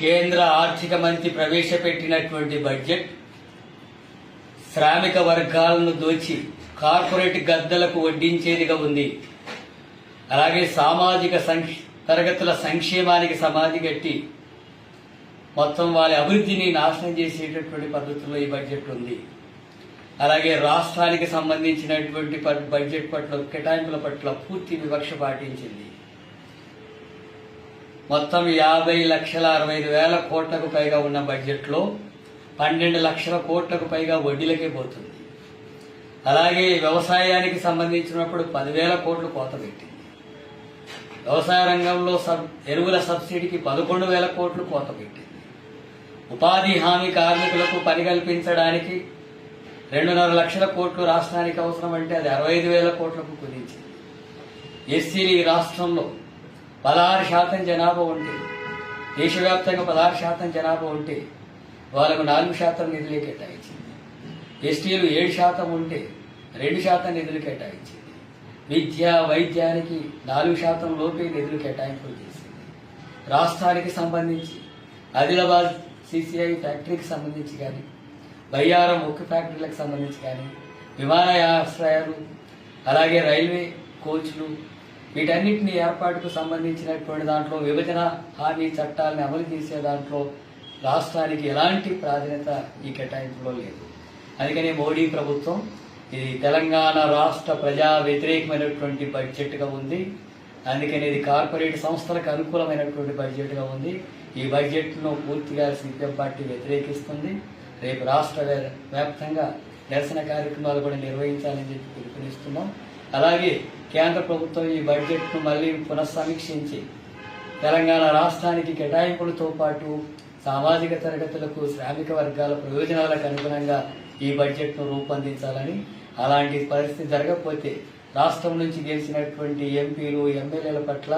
కేంద్ర ఆర్థిక మంత్రి ప్రవేశపెట్టినటువంటి బడ్జెట్ శ్రామిక వర్గాలను దోచి కార్పొరేట్ గద్దలకు వడ్డించేదిగా ఉంది. అలాగే సామాజిక తరగతుల సంక్షేమానికి సమాధి కట్టి మొత్తం వాళ్ళ అభివృద్ధిని నాశనం చేసేటటువంటి పద్ధతుల్లో ఈ బడ్జెట్ ఉంది. అలాగే రాష్ట్రానికి సంబంధించినటువంటి బడ్జెట్ పట్ల కేటాయింపుల పట్ల పూర్తి వివక్ష పాటించింది. మొత్తం యాభై లక్షల అరవై ఐదు వేల కోట్లకు పైగా ఉన్న బడ్జెట్లో పన్నెండు లక్షల కోట్లకు పైగా వడ్డీలకే పోతుంది. అలాగే వ్యవసాయానికి సంబంధించినప్పుడు పదివేల కోట్లు కోత పెట్టింది. వ్యవసాయ రంగంలో సబ్ ఎరువుల సబ్సిడీకి పదకొండు వేల కోట్లు కోత పెట్టింది. ఉపాధి హామీ కార్మికులకు పని కల్పించడానికి రెండున్నర లక్షల కోట్లు రాష్ట్రానికి అవసరం అంటే అది అరవై ఐదు వేల కోట్లకు కుదించింది. ఎస్సీలు ఈ రాష్ట్రంలో పదహారు శాతం జనాభా ఉంటే దేశవ్యాప్తంగా పదహారు శాతం జనాభా ఉంటే వాళ్ళకు నాలుగు శాతం నిధులు కేటాయించింది. ఎస్టీలు ఏడు శాతం ఉంటే రెండు శాతం నిధులు కేటాయించింది. విద్య వైద్యానికి నాలుగు శాతం లోపే నిధులు కేటాయింపులు చేసింది. రాష్ట్రానికి సంబంధించి ఆదిలాబాద్ సిసిఐ ఫ్యాక్టరీకి సంబంధించి కానీ బయ్యారం ఉక్కు ఫ్యాక్టరీలకు సంబంధించి కానీ విమానాశ్రయాలు అలాగే రైల్వే కోచ్లు వీటన్నిటిని ఏర్పాటుకు సంబంధించినటువంటి దాంట్లో విభజన హామీ చట్టాలను అమలు చేసే దాంట్లో రాష్ట్రానికి ఎలాంటి ప్రాధాన్యత ఈ కేటాయింపులో లేదు. అందుకని మోడీ ప్రభుత్వం ఇది తెలంగాణ రాష్ట్ర ప్రజా వ్యతిరేకమైనటువంటి బడ్జెట్గా ఉంది. అందుకని ఇది కార్పొరేట్ సంస్థలకు అనుకూలమైనటువంటి బడ్జెట్గా ఉంది. ఈ బడ్జెట్ను పూర్తిగా సిపిఎం పార్టీ వ్యతిరేకిస్తుంది. రేపు రాష్ట్ర వ్య- వ్యాప్తంగా నిరసన కార్యక్రమాలు కూడా నిర్వహించాలని చెప్పి పిలుపునిస్తున్నాం. అలాగే కేంద్ర ప్రభుత్వం ఈ బడ్జెట్ను మళ్ళీ పునఃసమీక్షించి తెలంగాణ రాష్ట్రానికి కేటాయింపులతో పాటు సామాజిక తరగతులకు శ్రామిక వర్గాల ప్రయోజనాలకు అనుగుణంగా ఈ బడ్జెట్ను రూపొందించాలని అలాంటి పరిస్థితి జరగకపోతే రాష్ట్రం నుంచి గెలిచినటువంటి ఎంపీలు ఎమ్మెల్యేల పట్ల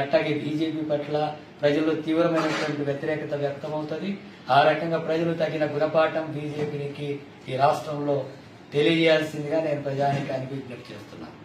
అట్లాగే బీజేపీ పట్ల ప్రజల్లో తీవ్రమైనటువంటి వ్యతిరేకత వ్యక్తమవుతుంది. ఆ రకంగా ప్రజలు తగిన గుణపాఠం బీజేపీకి ఈ రాష్ట్రంలో తెలియజేయాల్సిందిగా నేను ప్రజానికానికి విజ్ఞప్తి చేస్తున్నాను.